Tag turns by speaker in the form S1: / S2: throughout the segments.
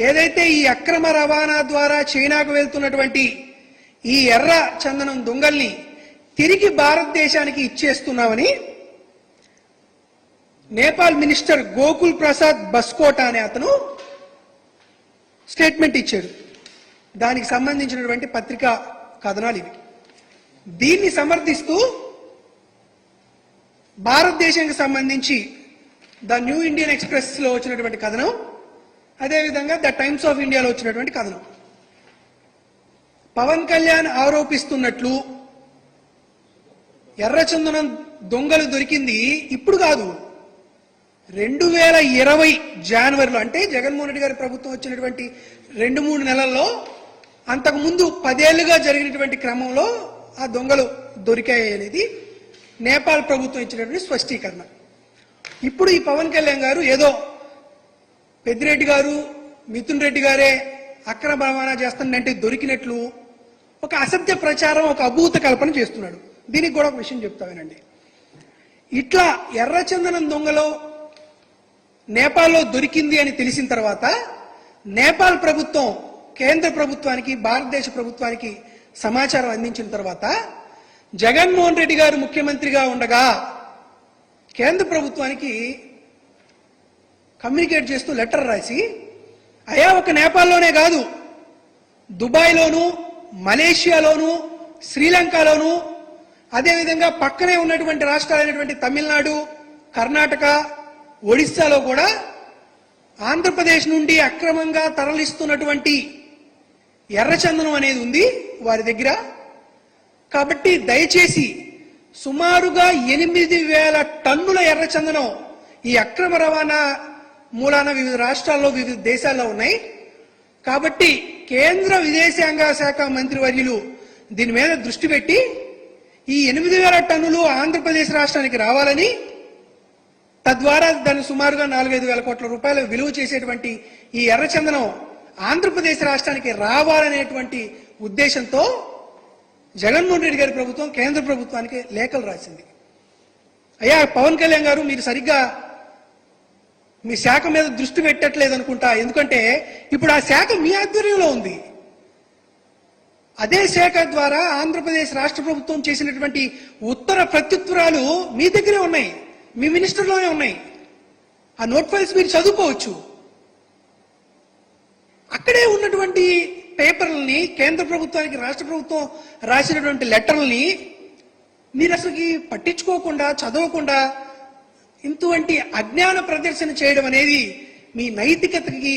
S1: ఏదైతే ఈ అక్రమ రవాణా ద్వారా చైనాకు వెళ్తున్నటువంటి ఈ ఎర్ర చందనం దొంగల్ని తిరిగి భారతదేశానికి ఇచ్చేస్తున్నామని నేపాల్ మినిస్టర్ గోకుల్ ప్రసాద్ బస్కోట అనే అతను స్టేట్మెంట్ ఇచ్చాడు దానికి సంబంధించినటువంటి పత్రికా కథనాలు ఇవి. దీన్ని సమర్థిస్తూ భారతదేశానికి సంబంధించి ద న్యూ ఇండియన్ ఎక్స్ప్రెస్లో వచ్చినటువంటి కథనం అదేవిధంగా ద టైమ్స్ ఆఫ్ ఇండియాలో వచ్చినటువంటి కథనం. పవన్ కళ్యాణ్ ఆరోపిస్తున్నట్లు ఎర్రచందనం దొంగలు దొరికింది ఇప్పుడు కాదు. రెండు వేల ఇరవై జనవరిలో అంటే జగన్మోహన్ రెడ్డి గారి ప్రభుత్వం వచ్చినటువంటి రెండు మూడు నెలల్లో అంతకుముందు పదేళ్ళుగా జరిగినటువంటి క్రమంలో ఆ దొంగలు దొరికాయి అనేది నేపాల్ ప్రభుత్వం ఇచ్చినటువంటి స్పష్టీకరణ. ఇప్పుడు ఈ పవన్ కళ్యాణ్ గారు ఏదో పెద్దిరెడ్డి గారు మిథున్ రెడ్డి గారే అక్రమ రవాణా చేస్తానంటే దొరికినట్లు ఒక అసత్య ప్రచారం ఒక అభూత కల్పన చేస్తున్నాడు. దీనికి కూడా ఒక విషయం చెప్తా వినండి. ఇట్లా ఎర్రచందనం దొంగలో నేపాల్లో దొరికింది అని తెలిసిన తర్వాత నేపాల్ ప్రభుత్వం కేంద్ర ప్రభుత్వానికి భారతదేశ ప్రభుత్వానికి సమాచారం అందించిన తర్వాత జగన్మోహన్ రెడ్డి గారు ముఖ్యమంత్రిగా ఉండగా కేంద్ర ప్రభుత్వానికి కమ్యూనికేట్ చేస్తూ లెటర్ రాసి అయా ఒక నేపాల్లోనే కాదు దుబాయ్లోను మలేషియాలోను శ్రీలంకలోను అదేవిధంగా పక్కనే ఉన్నటువంటి రాష్ట్రాలైనటువంటి తమిళనాడు కర్ణాటక ఒడిస్సాలో కూడా ఆంధ్రప్రదేశ్ నుండి అక్రమంగా తరలిస్తున్నటువంటి ఎర్రచందనం అనేది ఉంది వారి దగ్గర. కాబట్టి దయచేసి సుమారుగా ఎనిమిది వేల టన్నుల ఎర్రచందనం ఈ అక్రమ రవాణా మూలాన వివిధ రాష్ట్రాల్లో వివిధ దేశాల్లో ఉన్నాయి. కాబట్టి కేంద్ర విదేశాంగ శాఖ మంత్రివర్యులు దీని మీద దృష్టి పెట్టి ఈ ఎనిమిది వేల టన్నులు ఆంధ్రప్రదేశ్ రాష్ట్రానికి రావాలని తద్వారా దాన్ని సుమారుగా నాలుగైదు వేల కోట్ల రూపాయలు విలువ చేసేటువంటి ఈ ఎర్రచందనం ఆంధ్రప్రదేశ్ రాష్ట్రానికి రావాలనేటువంటి ఉద్దేశంతో జగన్మోహన్ రెడ్డి గారి ప్రభుత్వం కేంద్ర ప్రభుత్వానికి లేఖలు రాసింది. అయ్యా పవన్ కళ్యాణ్ గారు మీరు సరిగ్గా మీ శాఖ మీద దృష్టి పెట్టట్లేదు అనుకుంటా? ఎందుకంటే ఇప్పుడు ఆ శాఖ మీ ఆధ్వర్యంలో ఉంది. అదే శాఖ ద్వారా ఆంధ్రప్రదేశ్ రాష్ట్ర ప్రభుత్వం చేసినటువంటి ఉత్తర ప్రత్యుత్తరాలు మీ దగ్గరే ఉన్నాయి. మీ మినిస్టర్లోనే ఉన్నాయి. ఆ నోట్ ఫైల్స్ మీరు చదువుకోవచ్చు. అక్కడే ఉన్నటువంటి పేపర్లని కేంద్ర ప్రభుత్వానికి రాష్ట్ర ప్రభుత్వం రాసినటువంటి లెటర్లని మీరు అసలుకి పట్టించుకోకుండా చదవకుండా ఇటువంటి అజ్ఞాన ప్రదర్శన చేయడం అనేది మీ నైతికతకి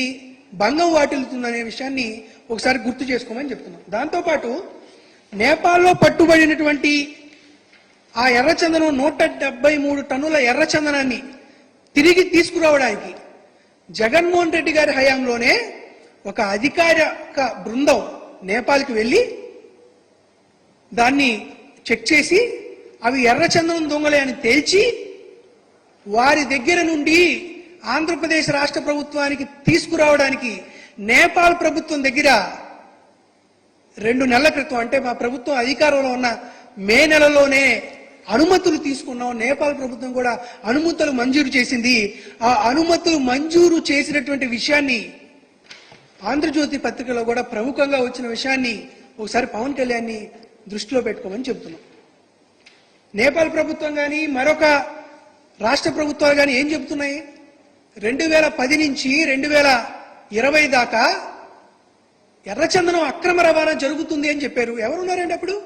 S1: భంగం వాటిల్లుతుందనే విషయాన్ని ఒకసారి గుర్తు చేసుకోమని చెప్తున్నాం. దాంతోపాటు నేపాల్లో పట్టుబడినటువంటి ఆ ఎర్రచందనం నూట డెబ్బై మూడు టన్నుల ఎర్రచందనాన్ని తిరిగి తీసుకురావడానికి జగన్మోహన్ రెడ్డి గారి హయాంలోనే ఒక అధికారిక బృందం నేపాల్కి వెళ్ళి దాన్ని చెక్ చేసి అవి ఎర్రచందనం దొంగలే అని తేల్చి వారి దగ్గర నుండి ఆంధ్రప్రదేశ్ రాష్ట్ర ప్రభుత్వానికి తీసుకురావడానికి నేపాల్ ప్రభుత్వం దగ్గర రెండు నెలల క్రితం అంటే మా ప్రభుత్వం అధికారంలో ఉన్న మే నెలలోనే అనుమతులు తీసుకున్నాం. నేపాల్ ప్రభుత్వం కూడా అనుమతులు మంజూరు చేసింది. ఆ అనుమతులు మంజూరు చేసినటువంటి విషయాన్ని ఆంధ్రజ్యోతి పత్రికలో కూడా ప్రముఖంగా వచ్చిన విషయాన్ని ఒకసారి పవన్ కళ్యాణ్ని దృష్టిలో పెట్టుకోమని చెప్తున్నాం నేపాల్ ప్రభుత్వం కానీ మరొక రాష్ట్ర ప్రభుత్వాలు కానీ ఏం చెబుతున్నాయి? రెండు వేల పది నుంచి రెండు వేల ఇరవై దాకా ఎర్రచందనం అక్రమ రవాణా జరుగుతుంది అని చెప్పారు. ఎవరున్నారండి అప్పుడు?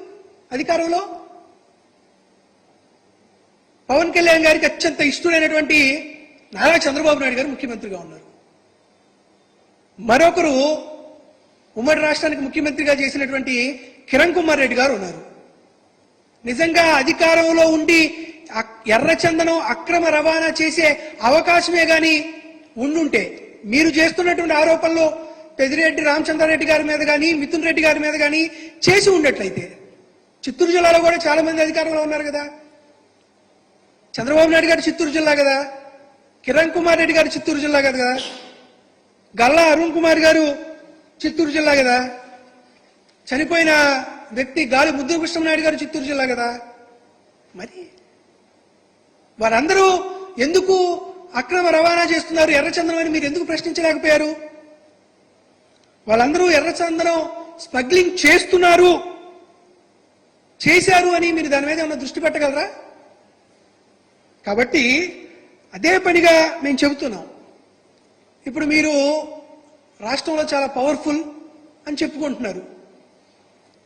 S1: అధికారంలో? పవన్ కళ్యాణ్ గారికి అత్యంత ఇష్టమైనటువంటి నారా చంద్రబాబు నాయుడు గారు ముఖ్యమంత్రిగా ఉన్నారు. మరొకరు ఉమ్మడి రాష్ట్రానికి ముఖ్యమంత్రిగా చేసినటువంటి కిరణ్ కుమార్ రెడ్డి గారు ఉన్నారు. నిజంగా అధికారంలో ఉండి ఎర్రచందనం అక్రమ రవాణా చేసే అవకాశమే గాని ఉండుంటే మీరు చేస్తున్నటువంటి ఆరోపణలు పెదిరెడ్డి రామచంద్రారెడ్డి గారి మీద కానీ మిథున్ రెడ్డి గారి మీద కానీ చేసి ఉండేట్లయితే చిత్తూరు జిల్లాలో కూడా చాలా మంది అధికారంలో ఉన్నారు కదా. చంద్రబాబు నాయుడు గారు చిత్తూరు జిల్లా కదా. కిరణ్ కుమార్ రెడ్డి గారు చిత్తూరు జిల్లా కదా. గల్లా అరుణ్ కుమార్ గారు చిత్తూరు జిల్లా కదా. చనిపోయిన వ్యక్తి గాలి ముద్దు నాయుడు గారు చిత్తూరు జిల్లా కదా. మరి వారందరూ ఎందుకు అక్రమ రవాణా చేస్తున్నారు? ఎర్రచందనం అని మీరు ఎందుకు ప్రశ్నించలేకపోయారు? వాళ్ళందరూ ఎర్రచందనం స్మగ్లింగ్ చేస్తున్నారు. చేశారు అని మీరు దాని మీద ఏమైనా దృష్టి పెట్టగలరా? కాబట్టి అదే పనిగా మేము చెబుతున్నాం. ఇప్పుడు మీరు రాష్ట్రంలో చాలా పవర్ఫుల్ అని చెప్పుకుంటున్నారు.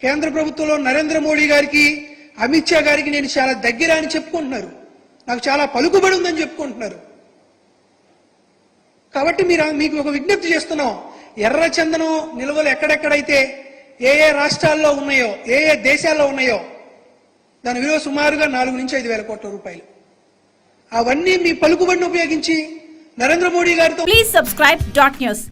S1: కేంద్ర ప్రభుత్వంలో నరేంద్ర మోడీ గారికి అమిత్ షా గారికి నేను చాలా దగ్గర అని చెప్పుకుంటున్నారు. నాకు చాలా పలుకుబడి ఉందని చెప్పుకుంటున్నారు. కాబట్టి మీరు మీకు ఒక విజ్ఞప్తి చేస్తున్నాం. ఎర్ర చందనం నిల్వలు ఎక్కడెక్కడైతే ఏ ఏ రాష్ట్రాల్లో ఉన్నాయో ఏ ఏ దేశాల్లో ఉన్నాయో దాని విలువ సుమారుగా నాలుగు నుంచి ఐదు వేల కోట్ల రూపాయలు. అవన్నీ మీ పలుకుబడిని ఉపయోగించి నరేంద్ర మోడీ గారితో
S2: ప్లీజ్ సబ్స్క్రైబ్ డాట్ న్యూస్